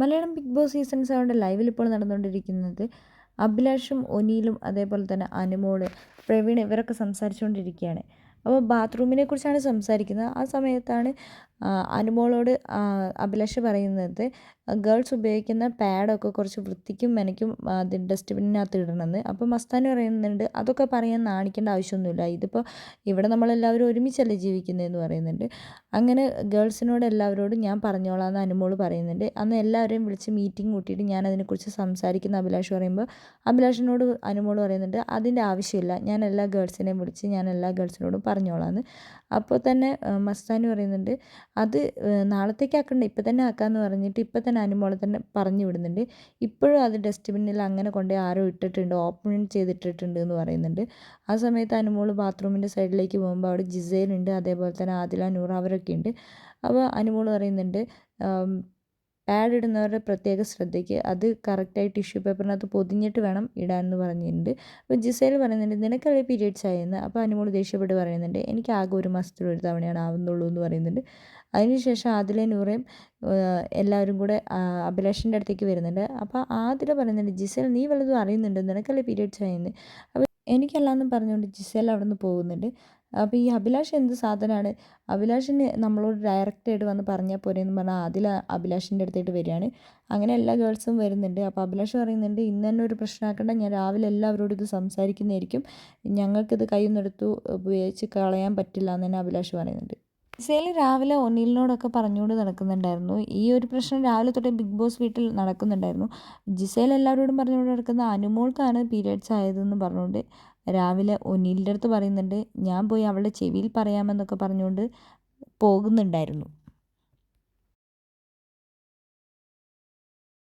Malayalam big boss season സെവന്റെ ലൈവിൽ ഇപ്പോൾ നടന്നുകൊണ്ടിരിക്കുന്നത് അഭിലാഷും ഒനിയിലും അതേപോലെ തന്നെ അനുമോൾ പ്രവീൺ ഇവരൊക്കെ സംസാരിച്ചുകൊണ്ടിരിക്കുകയാണ്. അപ്പോൾ ബാത്റൂമിനെ കുറിച്ചാണ് സംസാരിക്കുന്നത്. ആ സമയത്താണ് അനുമോളോട് അഭിലാഷ് പറയുന്നത് ഗേൾസ് ഉപയോഗിക്കുന്ന പാഡൊക്കെ കുറച്ച് വൃത്തിക്കും മെനക്കും അത് ഡസ്റ്റ്ബിന്നിനകത്ത് ഇടണമെന്ന്. അപ്പോൾ മസ്താൻ പറയുന്നുണ്ട് അതൊക്കെ പറയാൻ നാണിക്കേണ്ട ആവശ്യമൊന്നുമില്ല. ഇതിപ്പോൾ ഇവിടെ നമ്മളെല്ലാവരും ഒരുമിച്ചല്ലേ ജീവിക്കുന്നതെന്ന് പറയുന്നുണ്ട്. അങ്ങനെ ഗേൾസിനോട് എല്ലാവരോടും ഞാൻ പറഞ്ഞോളാം എന്ന് അനുമോൾ പറയുന്നുണ്ട്. അന്ന് എല്ലാവരെയും വിളിച്ച് മീറ്റിംഗ് കൂട്ടിയിട്ട് ഞാൻ അതിനെക്കുറിച്ച് സംസാരിക്കുന്ന അഭിലാഷ് പറയുമ്പോൾ അഭിലാഷിനോട് അനുമോൾ പറയുന്നുണ്ട് അതിന്റെ ആവശ്യമില്ല. ഞാൻ എല്ലാ ഗേൾസിനെയും വിളിച്ച് ഞാൻ എല്ലാ ഗേൾസിനോടും പറഞ്ഞോളാം എന്ന് അപ്പോൾ തന്നെ മസ്താൻ പറയുന്നുണ്ട് അത് നാളത്തേക്ക് ആക്കണ്ട ഇപ്പം തന്നെ ആക്കാമെന്ന് പറഞ്ഞിട്ട് ഇപ്പം തന്നെ അനുമോളെ തന്നെ പറഞ്ഞു വിടുന്നുണ്ട്. ഇപ്പോഴും അത് ഡസ്റ്റ്ബിന്നിൽ അങ്ങനെ കൊണ്ടുപോയി ആരോ ഇട്ടിട്ടുണ്ട്. ഓപ്പൺ ചെയ്തിട്ടിട്ടുണ്ട് എന്ന് പറയുന്നുണ്ട്. ആ സമയത്ത് അനുമോൾ ബാത്റൂമിന്റെ സൈഡിലേക്ക് പോകുമ്പോൾ അവിടെ ജിസേലുണ്ട്. അതേപോലെ തന്നെ ആദില നൂർ അവരൊക്കെ ഉണ്ട് അപ്പോൾ അനുമോൾ പറയുന്നുണ്ട് പാഡ് ഇടുന്നവരുടെ പ്രത്യേക ശ്രദ്ധയ്ക്ക് അത് കറക്റ്റായി ടിഷ്യൂ പേപ്പറിനകത്ത് പൊതിഞ്ഞിട്ട് വേണം ഇടാൻ എന്ന് പറഞ്ഞിട്ടുണ്ട്. അപ്പോൾ ജിസേൽ പറയുന്നുണ്ട് നിനക്കല്ലേ പീരിയഡ്സ് ആയെന്ന് അപ്പോൾ അനുമോൾ ദേഷ്യപ്പെട്ട് പറയുന്നുണ്ട് എനിക്ക് ആകെ ഒരു മാസത്തിൽ ഒരു തവണയാണ് ആവുന്നുള്ളൂ എന്ന് പറയുന്നുണ്ട്. അതിനുശേഷം ആദിലെ നൂറയും എല്ലാവരും കൂടെ അഭിലാഷിന്റെ അടുത്തേക്ക് വരുന്നുണ്ട്. അപ്പോൾ ആദില പറയുന്നുണ്ട് ജിസേൽ നീ വല്ലതും അറിയുന്നുണ്ട്? നിനക്കല്ലേ പീരിയഡ്സ് ആയെന്ന് അപ്പോൾ എനിക്കല്ലാന്നും പറഞ്ഞുകൊണ്ട് ജിസേൽ അവിടെ നിന്ന് പോകുന്നുണ്ട്. അപ്പോൾ ഈ അഭിലാഷ് എന്ത് സാധനമാണ് അഭിലാഷിന് നമ്മളോട് ഡയറക്റ്റായിട്ട് വന്ന് പറഞ്ഞാൽ പോരെ എന്ന് പറഞ്ഞാൽ ആദ്യം അഭിലാഷിന്റെ അടുത്തായിട്ട് വരികയാണ്. അങ്ങനെ എല്ലാ ഗേൾസും വരുന്നുണ്ട്. അപ്പോൾ അഭിലാഷ് പറയുന്നുണ്ട് ഇന്ന് തന്നെ ഒരു പ്രശ്നമാക്കേണ്ട ഞാൻ രാവിലെ എല്ലാവരോടും ഇത് സംസാരിക്കുന്നതായിരിക്കും. ഞങ്ങൾക്കിത് കയ്യിൽ നിന്നെടുത്തു ഉപയോഗിച്ച് കളയാൻ പറ്റില്ല എന്ന് തന്നെ അഭിലാഷ് പറയുന്നുണ്ട്. ജിസേൽ രാവിലെ ഒന്നിലിനോടൊക്കെ പറഞ്ഞുകൊണ്ട് നടക്കുന്നുണ്ടായിരുന്നു. ഈ ഒരു പ്രശ്നം രാവിലെ തൊട്ടേ ബിഗ് ബോസ് വീട്ടിൽ നടക്കുന്നുണ്ടായിരുന്നു. ജിസേൽ എല്ലാവരോടും പറഞ്ഞുകൊണ്ട് നടക്കുന്ന അനുമോൾക്കാണ് പീരിയഡ്സ് ആയതെന്ന് പറഞ്ഞുകൊണ്ട് രാവിലെ ഒനിലിന്റെ അടുത്ത് പറയുന്നുണ്ട് ഞാൻ പോയി അവളുടെ ചെവിയിൽ പറയാമെന്നൊക്കെ പറഞ്ഞുകൊണ്ട് പോകുന്നുണ്ടായിരുന്നു.